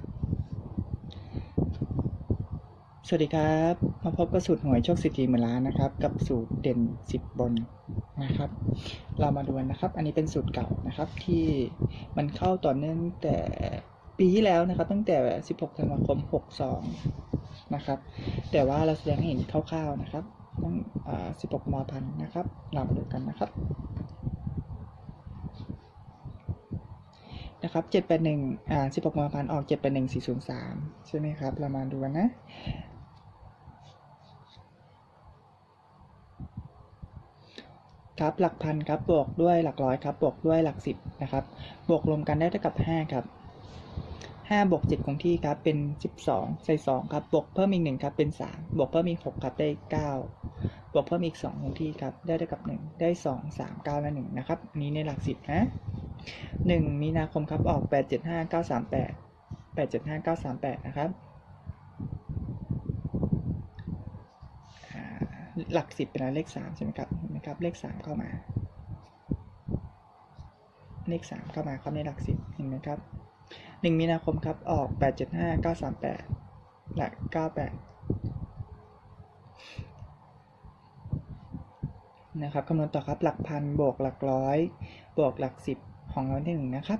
บ สวัสดีครับ มาพบกับสูตรหวยโชคสิทธิหมื่นล้านนะครับ กับสูตรเด่น 10 บนนะครับ เรามาดูนะครับ อันนี้เป็นสูตรเก่านะครับ ที่มันเข้าต่อเนื่องแต่ปีที่แล้วนะครับ ตั้งแต่ 16 ธันวาคม 62 นะครับ แต่ว่าเราแสดงให้เห็นคร่าวๆนะครับ ตั้ง 16กุมพันนะครับ เรามาดูกันนะครับนะครับ781อ่า16กุมพันออก781 403 ใช่ไหมครับ เรามาดูกันนะ ครับหลักพันครับบวกด้วยหลักร้อยครับบวกด้วยหลักสิบนะครับบวกรวมกันได้เท่ากับห้าครับห้าบวกเจ็ดคงที่ครับเป็นสิบสองใส่สองครับบวกเพิ่มอีกหนึ่งครับเป็นสามบวกเพิ่มอีกหกครับได้เก้าบวกเพิ่มอีกสองคงที่ครับได้เท่ากับหนึ่งได้สองสามเก้าและหนึ่งนะครับนี้ในหลักสิบนะหนึ่งมีนาคมครับออกแปดเจ็ดห้าเก้าสามแปดแปดเจ็ดห้าเก้าสามแปดนะครับ อ่า หลักสิบเป็นอะไรเลขสามใช่ไหมครับเห็นไหมครับ เลขสามเข้ามา เลขสามเข้ามาครับในหลักสิบเห็นไหมครับหนึ่งมีนาคมครับ ออกแปดเจ็ดห้าเก้าสามแปดหลักเก้าแปดนะครับคำนวณต่อครับหลักพันบวกหลักร้อย บวกหลักสิบของเราที่หนึ่งนะครับ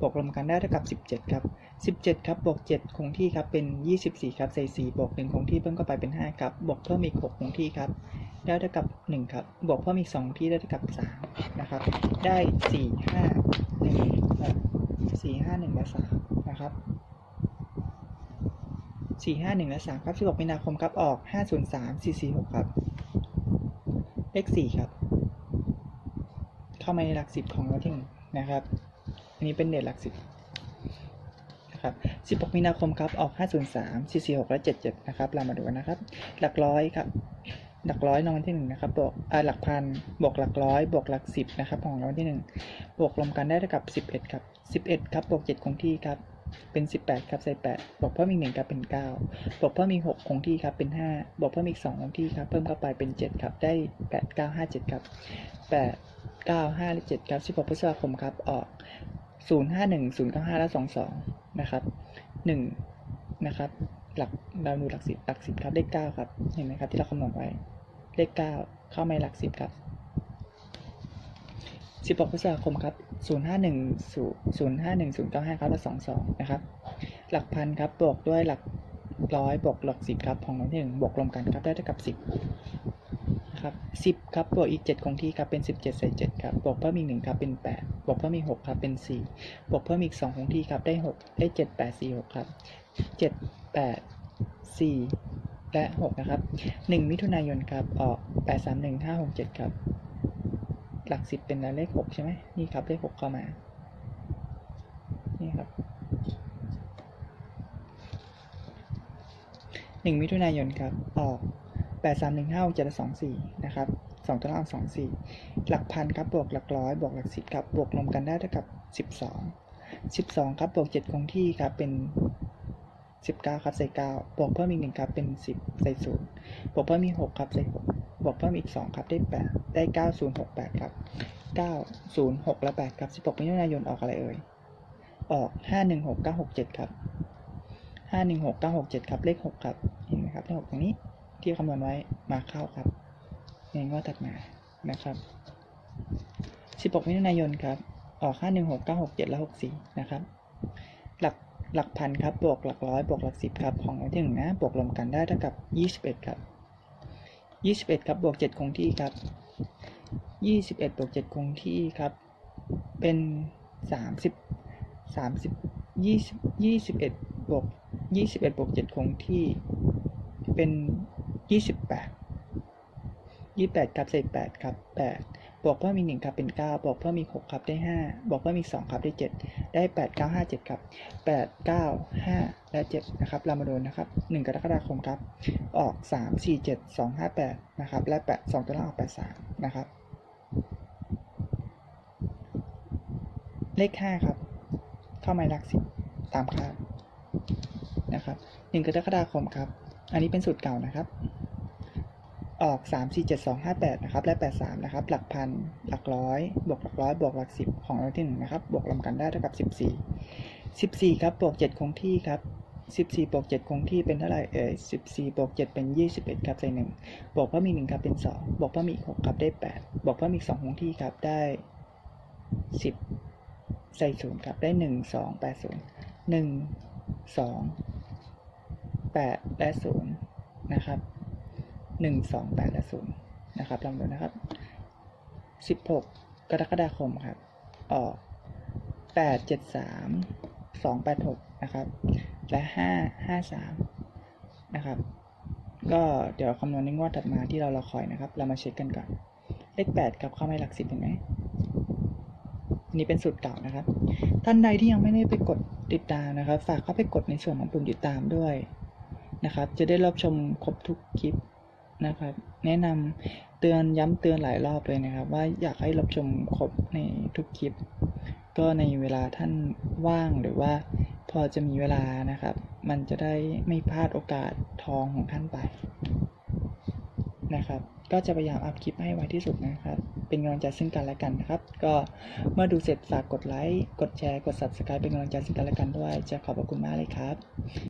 บวกรวมกันได้เท่ากับสิบเจ็ดครับ สิบเจ็ดครับบวกเจ็ดคงที่ครับ เป็นยี่สิบสี่ครับใส่สี่บวกหนึ่งคงที่เพิ่มเข้าไปเป็นห้าครับ บวกเพิ่มอีกหกคงที่ครับ ได้เท่ากับหนึ่งครับ บวกเพิ่มอีกสองที่ได้เท่ากับสามนะครับ ได้สี่ห้าหนึ่งและสี่ห้าหนึ่งและสามนะครับสี่ห้าหนึ่งและสามครับสิบหกมีนาคมครับ ออกห้าศูนย์สามสี่สี่หกครับ เลขสี่ครับ เข้ามาในหลักสิบของเราที่หนึ่งนะครับ อันนี้เป็นเด่นหลักสิบ นะครับสิบหกมีนาคมครับ ออกห้าศูนสามสี่สี่หกและเจ็ดเจ็ดนะครับ เรามาดูกันนะครับ หลักร้อยครับ หลักร้อยรางวัลที่หนึ่งนะครับ บวกหลักพัน บวกหลักร้อย บวกหลักสิบนะครับ ของรางวัลที่หนึ่งบวกรวมกันได้เท่ากับสิบเอ็ดครับสิบเอ็ดครับ บวกเจ็ดคงที่ครับ เป็นสิบแปดครับใส่แปดบวกเพิ่มอีกหนึ่งครับ เป็นเก้าบวกเพิ่มอีกหกคงที่ครับ เป็นห้าบวกเพิ่มอีกสองคงที่ครับ เพิ่มเข้าไปเป็นเจ็ดครับ ได้แปดเก้าห้าเจ็ดครับแปดเก้าห้าเจ็ดครับสิบพฤษภาคมครับ ออก ศูนย์ห้าหนึ่งศูนย์เก้าห้าและสองสองนะครับหนึ่งนะครับหลักเราดูหลักสิบหลักสิบครับเลขเก้าครับเห็นไหมครับที่เราคำนวณไว้เลขเก้าเข้ามาในหลักสิบครับสิบหกพฤษภาคมครับศูนย์ห้าหนึ่งศูนย์ห้าหนึ่งศูนย์เก้าห้าครับและสองสองนะครับหลักพันครับบวกด้วยหลักร้อยบวกหลักสิบครับของหนึ่งบวกรวมกันครับได้เท่ากับสิบ ครับสิบครับบวกอีกเจ็ดคงที่ครับเป็นสิบเจ็ดใส่เจ็ดครับบวกเพิ่มอีกหนึ่งครับเป็นแปดบวกเพิ่มอีกหกครับเป็นสี่บวกเพิ่มอีกสองคงที่ครับได้หกได้เจ็ดแปดสี่หกครับเจ็ดแปดสี่และหกนะครับหนึ่งมิถุนายนครับออกแปดสามหนึ่งห้าหกเจ็ดครับ หลักสิบเป็นเลขหกใช่ไหมนี่ครับเลขหกเข้ามานี่ครับหนึ่งมิถุนายนครับออก แปดสามหนึ่งห้าเจ็ดสองสี่นะครับสองตัวล่างสองสี่หลักพันครับบวกหลักร้อยบวกหลักสิบครับบวกรวมกันได้เท่ากับสิบสองสิบสองครับบวกเจ็ดคงที่ครับเป็นสิบเก้าครับใส่เก้าบวกเพิ่มอีกหนึ่งครับเป็นสิบใส่ศูนย์บวกเพิ่มอีกหกครับใส่หกบวกเพิ่มอีกสองครับได้แปดได้เก้าศูนย์หกแปดครับเก้าศูนย์หกและแปดครับสิบหกมิถุนายนออกอะไรเอ่ยออกห้าหนึ่งหกเก้าหกเจ็ดครับห้าหนึ่งหกเก้าหกเจ็ดครับ เลขหกครับ เห็นไหมครับ เลขหกตรงนี้ ที่คำนวณไว้มาเข้าครับเองว่าถัดมานะครับสิบหกมิถุนายนครับ ออกห้าหนึ่งหกเก้าหกเจ็ดและหกสี่นะครับ หลักหลักพันครับ บวกหลักร้อยบวกหลักสิบครับ ของวันที่หนึ่งนะ บวกรวมกันได้เท่ากับยี่สิบเอ็ดครับยี่สิบเอ็ดครับ บวกเจ็ดคงที่ครับยี่สิบเอ็ดบวกเจ็ดคงที่ครับ เป็นสามสิบสามสิบยี่สิบยี่สิบเอ็ดบวกยี่สิบเอ็ดบวกเจ็ดคงที่เป็น ยี่สิบแปดยี่แปดครับใส่แปดครับแปดบวกเพิ่มอีกหนึ่งครับเป็นเก้าบวกเพิ่มอีกหกครับได้ห้าบวกเพิ่มอีกสองครับได้เจ็ดได้แปดเก้าห้าเจ็ดครับแปดเก้าห้าและเจ็ดนะครับเรามาดูนะครับหนึ่งกรกฎาคมครับ ออกสามสี่เจ็ดสองห้าแปดนะครับ และแปดสองตัวล่างออกแปดสามนะครับ เลขห้าครับ เข้ามาหลักสิบตามคาดนะครับหนึ่งกรกฎาคมครับ อันนี้เป็นสูตรเก่านะครับ ออกสามสี่เจ็ดสองห้าแปดนะครับ และแปดสามนะครับ หลักพัน หลักร้อย บวกหลักร้อย บวกหลักสิบของรางวัลที่หนึ่งนะครับ บวกรวมกันได้เท่ากับสิบสี่สิบสี่ครับ บวกเจ็ดคงที่ครับสิบสี่บวกเจ็ดคงที่เป็นเท่าไหร่เอ่ยสิบสี่บวกเจ็ดเป็นยี่สิบเอ็ดครับใส่หนึ่งบวกเพิ่มอีกหนึ่งครับ เป็นสองบวกเพิ่มอีกหกครับ ได้แปดบวกเพิ่มอีกสองคงที่ครับ ได้สิบใส่ศูนย์ครับ ได้หนึ่งสองแปดศูนย์หนึ่งสองแปดและศูนย์นะครับ หนึ่งสองแปดและศูนย์นะครับลองดูนะครับสิบหกกรกฎาคมครับ ออกแปดเจ็ดสามสองแปดหกนะครับ และห้าห้าสามนะครับ ก็เดี๋ยวคำนวณในงวดถัดมาที่เรารอคอยนะครับ เรามาเช็คกันก่อน เลขแปดกับเข้ามาหลักสิบเห็นไหมนนี้เป็นสูตรเก่านะครับ ท่านใดที่ยังไม่ได้ไปกดติดตามนะครับ ฝากเข้าไปกดในส่วนของปุ่มติดตามด้วยนะครับ จะได้รับชมครบทุกคลิป นะครับ แนะนำเตือนย้ำเตือนหลายรอบเลยนะครับ ว่าอยากให้รับชมครบในทุกคลิป ก็ในเวลาท่านว่างหรือว่าพอจะมีเวลานะครับ มันจะได้ไม่พลาดโอกาสทองของท่านไปนะครับ ก็จะพยายามอัพคลิปให้ไวที่สุดนะครับ เป็นกำลังใจซึ่งกันและกันนะครับ ก็เมื่อดูเสร็จฝากกดไลค์ กดแชร์ กด subscribe เป็นกำลังใจซึ่งกันและกันด้วย จะขอบพระคุณมากเลยครับ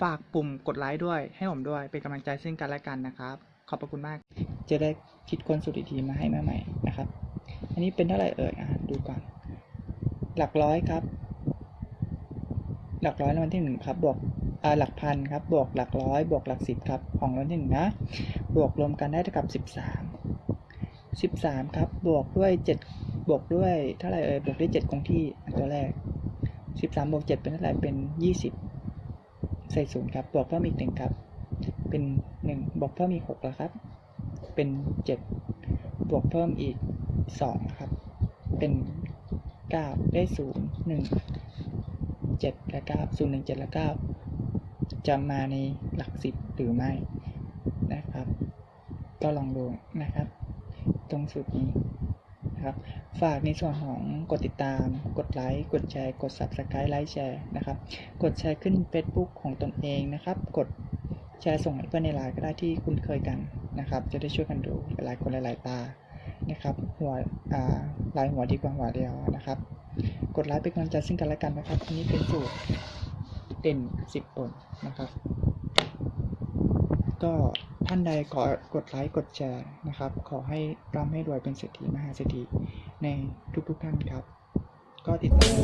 ฝากปุ่มกดไลค์ด้วย ให้ผมด้วย เป็นกำลังใจซึ่งกันและกันนะครับ ขอบพระคุณมาก จะได้คิดคนสูตรอีกทีมาให้มาใหม่นะครับ อันนี้เป็นเท่าไหร่เอ่ยอะดูก่อน หลักร้อยครับ หลักร้อยรางวัลที่หนึ่งครับ บวกอ่าหลักพันครับ บวกหลักร้อย บวกหลักสิบครับ ของรางวัลที่หนึ่งนะ บวกรวมกันได้เท่ากับสิบสามสิบสามครับ บวกด้วยเจ็ดบวกด้วยเท่าไหร่เอ่ย บวกด้วยเจ็ดคงที่ตัวแรกสิบสามบวกเจ็ดเป็นเท่าไหร่เป็นยี่สิบ ใส่ศูนย์ครับ บวกเพิ่มอีกหนึ่งครับ เป็นหนึ่งบวกเพิ่มอีกหกแล้วครับ เป็นเจ็ดบวกเพิ่มอีกสองครับ เป็นเก้าได้ศูนย์หนึ่งเจ็ดและเก้าศูนย์หนึ่งเจ็ดและเก้าจะมาในหลักสิบหรือไม่นะครับ ก็ลองดูนะครับ ตรงสูตรนี้ นะครับ ฝากในส่วนของกดติดตาม กดไลค์ กดแชร์ กด subscribe ไลค์แชร์นะครับ กดแชร์ขึ้น Facebook ของตนเองนะครับ กดแชร์ส่งให้เพื่อนในไลน์ก็ได้ที่คุ้นเคยกันนะครับ จะได้ช่วยกันดูหลายๆคนหลายๆตานะครับ หัวลายหัวดีกว่าหัวเดียวนะครับ กดไลค์เป็นกำลังใจซึ่งกันและกันนะครับ อันนี้เป็นสูตรเด่น 10บนนะครับ ก็ท่านใดขอกดไลค์กดแชร์นะครับ ขอให้ร่ำให้รวยเป็นเศรษฐีมหาเศรษฐีในทุกๆท่านครับ ก็ติดตาม